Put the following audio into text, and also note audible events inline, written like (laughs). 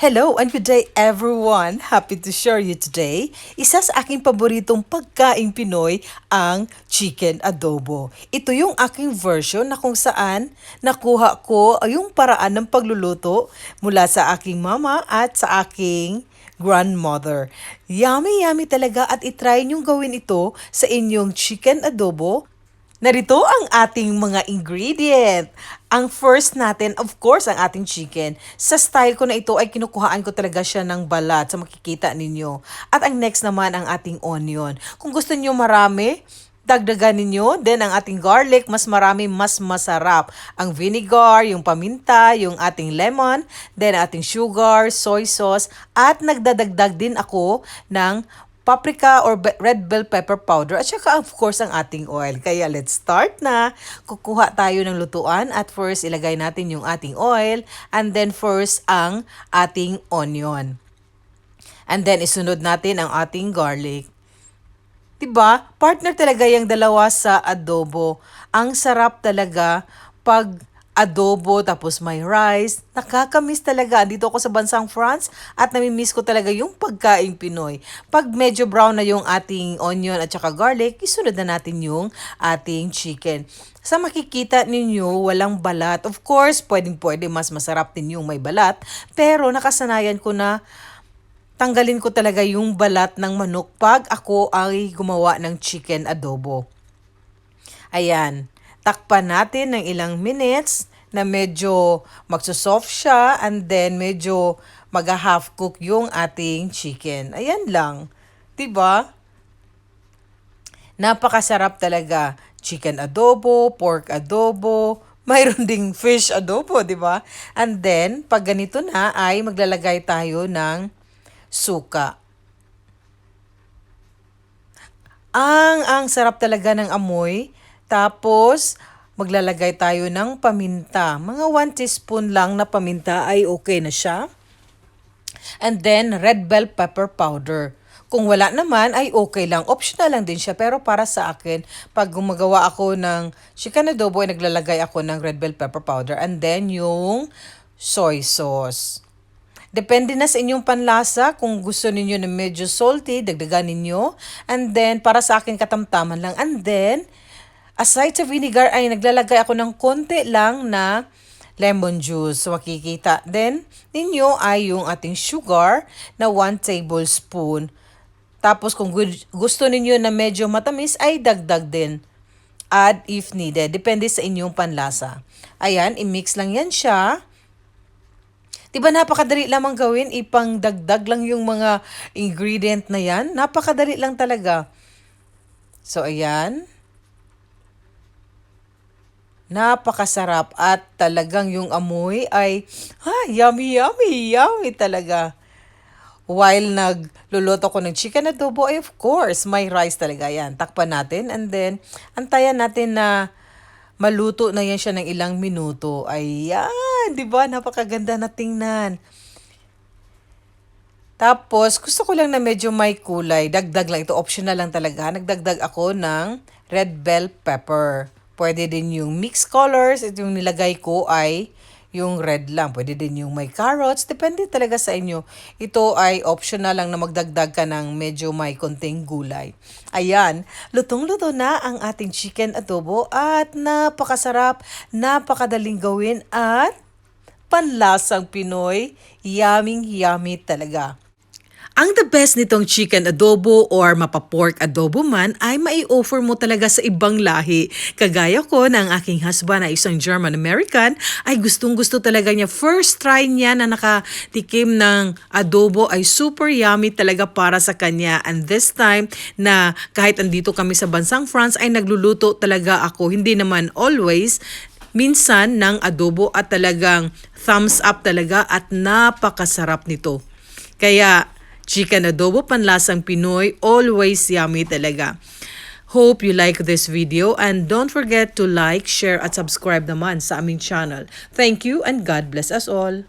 Hello and good day everyone! Happy to share you today. Isa sa aking paboritong pagkain Pinoy ang chicken adobo. Ito yung aking version na kung saan nakuha ko yung paraan ng pagluluto mula sa aking mama at sa aking grandmother. Yummy yummy talaga at itry niyong gawin ito sa inyong chicken adobo Narito ang ating mga ingredient. Ang first natin, of course, ang ating chicken. Sa style ko na ito ay kinukuhaan ko talaga siya ng balat sa makikita ninyo. At ang next naman ang ating onion. Kung gusto niyo marami, dagdagan ninyo. Then ang ating garlic, mas marami, mas masarap. Ang vinegar, yung paminta, yung ating lemon, then ating sugar, soy sauce, at nagdadagdag din ako ng paprika or red bell pepper powder at saka of course ang ating oil. Kaya let's start na. Kukuha tayo ng lutuan at first ilagay natin yung ating oil and then first ang ating onion. And then isunod natin ang ating garlic. 'Di ba? Partner talaga yung dalawa sa adobo. Ang sarap talaga pag adobo, tapos may rice. Nakakamiss talaga. Dito ako sa bansang France at namimiss ko talaga yung pagkain Pinoy. Pag medyo brown na yung ating onion at saka garlic, isunod na natin yung ating chicken. Sa makikita ninyo, walang balat. Of course, pwedeng pwede mas masarap din yung may balat. Pero nakasanayan ko na tanggalin ko talaga yung balat ng manok pag ako ay gumawa ng chicken adobo. Ayan. Takpan natin ng ilang minutes na medyo magsosoft siya and then medyo mag-half cook yung ating chicken. Ayan lang. 'Di ba? Napakasarap talaga. Chicken adobo, pork adobo, (laughs) mayroon ding fish adobo, 'di ba? And then pag ganito na ay maglalagay tayo ng suka. Ang ang sarap talaga ng amoy. Tapos maglalagay tayo ng paminta. Mga 1 teaspoon lang na paminta ay okay na siya. And then, red bell pepper powder. Kung wala naman, ay okay lang. Optional lang din siya. Pero para sa akin, pag gumagawa ako ng chicken adobo, ay naglalagay ako ng red bell pepper powder. And then, yung soy sauce. Depende na sa inyong panlasa. Kung gusto ninyo na medyo salty, dagdagan ninyo. And then, para sa akin, katamtaman lang. And then, Aside sa vinegar ay naglalagay ako ng konti lang na lemon juice. So, makikita. Then, ninyo ay yung ating sugar na 1 tablespoon. Tapos, kung gusto ninyo na medyo matamis, ay dagdag din. Add if needed. Depende sa inyong panlasa. Ayan, i-mix lang yan siya. Diba napakadali lamang gawin? Ipang dagdag lang yung mga ingredient na yan. Napakadali lang talaga. So, ayan. Napakasarap at talagang yung amoy ay ha, yummy, yummy, yummy talaga. While nagluluto ko ng chicken adobo, ay of course, may rice talaga yan. Takpan natin and then antayan natin na maluto na yan siya ng ilang minuto. Ayan, di ba? Napakaganda na tingnan. Tapos, gusto ko lang na medyo may kulay. Dagdag lang. Ito optional lang talaga. Nagdagdag ako ng red bell pepper. Pwede din yung mixed colors. Ito yung nilagay ko ay yung red lang. Pwede din yung may carrots. Depende talaga sa inyo. Ito ay optional lang na magdagdag ka ng medyo may konting gulay. Ayan, lutong-luto na ang ating chicken adobo at napakasarap, napakadaling gawin at panlasang Pinoy. Yummy, yummy talaga. Ang the best nitong chicken adobo or mapapork adobo man ay mai-offer mo talaga sa ibang lahi. Kagaya ko na ang aking husband na isang German-American ay gustong gusto talaga niya. First try niya na nakatikim ng adobo ay super yummy talaga para sa kanya. And this time na kahit andito kami sa bansang France ay nagluluto talaga ako. Hindi naman always minsan ng adobo at talagang thumbs up talaga at napakasarap nito. Kaya Chicken adobo panlasang Pinoy, always yummy talaga. Hope you like this video and don't forget to like, share at subscribe naman sa aming channel. Thank you and God bless us all.